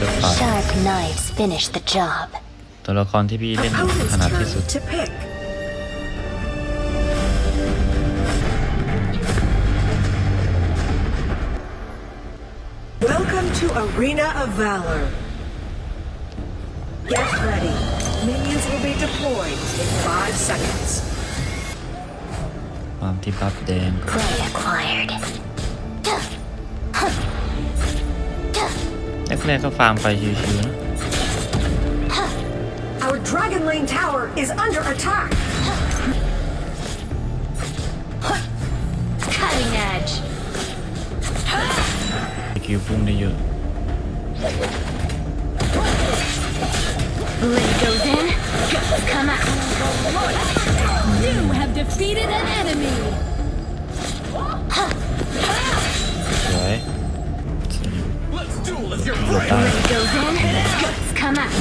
จะฝ่าย Sharp knives finish the job. ตัวละครที่พี่เล่น Opponent's ถนัดที่ turn สุด to pick. Welcome to Arena of Valor. Get ready. Minions will be deployed in five seconds. ความที่บัฟแดง Prey acquired. แรกๆก็ฟาร์มไปชิวๆนะ Our Dragon Lane Tower is under attack. Cutting edge. สกิลพุ่งได้เยอะ Blade goes in. Guts come out. You have defeated an enemy. หลบได้ Blade goes in. Guts come out.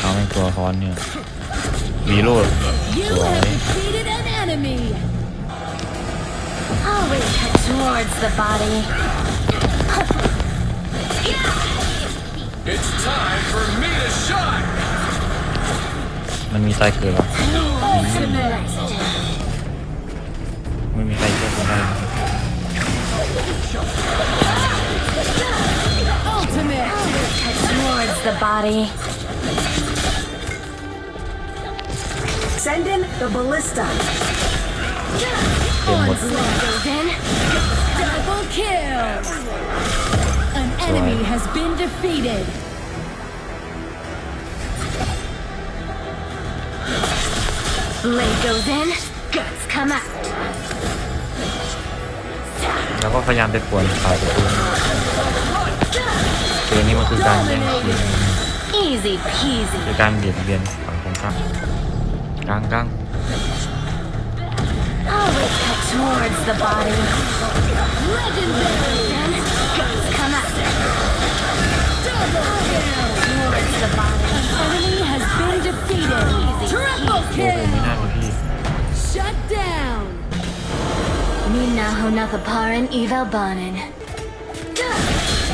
เอาเป็นตัวคอนเนี่ยวีโรด You สวย have defeated an enemy. Always cut towards the body. It's time for me to shine! มันมีตายเกิดหรอ Ultimate. ไม่มีใครช่วยผมได้นะ Ultimate! Towards the body. Send in the ballista. Onslaught goes in. Double kill. An enemy has been defeated. Blade goes in, guts come out. แล้วก็พยายามไปป่วนฝ่ายประตูคือนี่มันคือการแย่งชิงคือการเบียดเบียนฝั่งตรงข้ามกลางกลาง Mina honakaparan eval banin.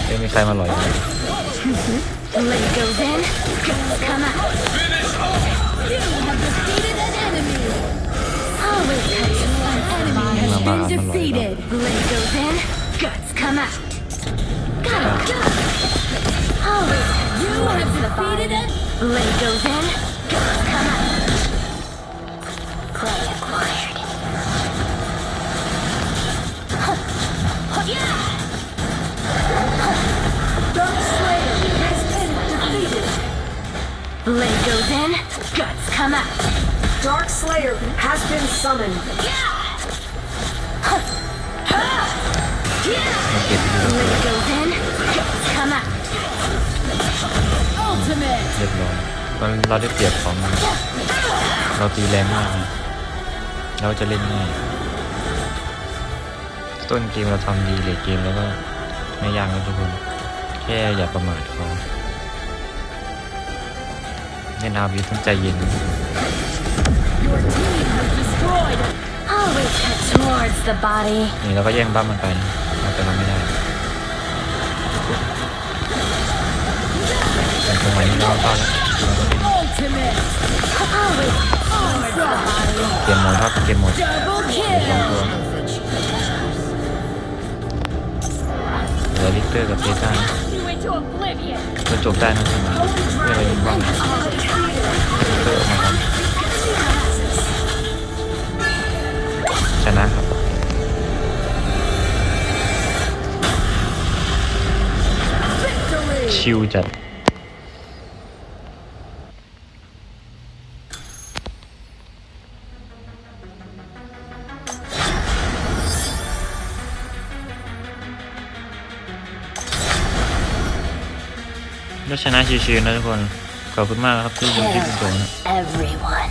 เอ้ยมีใครมาหล่อยไหม Blade goes in. Guts come out. You have defeated an enemy. Always cut towards the Enemy body. has Mama, been I'm defeated. Blade goes in. Guts come out. Got him. Always cut You towards have the body. defeated an Blade goes in. Blade goes in. Guts come out. Dark Slayer has been summoned. มันเก็บที่เรา Blade goes in. Guts come out. ultimate. เรียบร้อยเราเราได้เปรียบของมันเราตีแรงมากนะเราจะเล่นง่ายต้นเกมเราทำดีเลยเกมแล้วก็ไม่ยากนะทุกคน แค่อย่าประมาทเขา เล่นอาวีต้องใจเย็น Your team has destroyed. Always cut towards the body. นี่เราก็แย่งบ้านมันไปนะแต่เราไม่ได้แต่ตรงไหนนี่เราเข้าแล้ว Ultimate. Always towards the body. เกมหมดครับเกมหมด Double สอง kill. ตัวเหลือลิกเตอร์กับเทต้า You into oblivion. ก็จบได้นะใช่ไหมเพื่ออะไรบ้างลิก เตอร์มาทำชนะครับชิวจัดก็ชนะชิวๆนะทุกคน ขอบคุณมากครับที่ยิงที่คุณโดนนะ Everyone.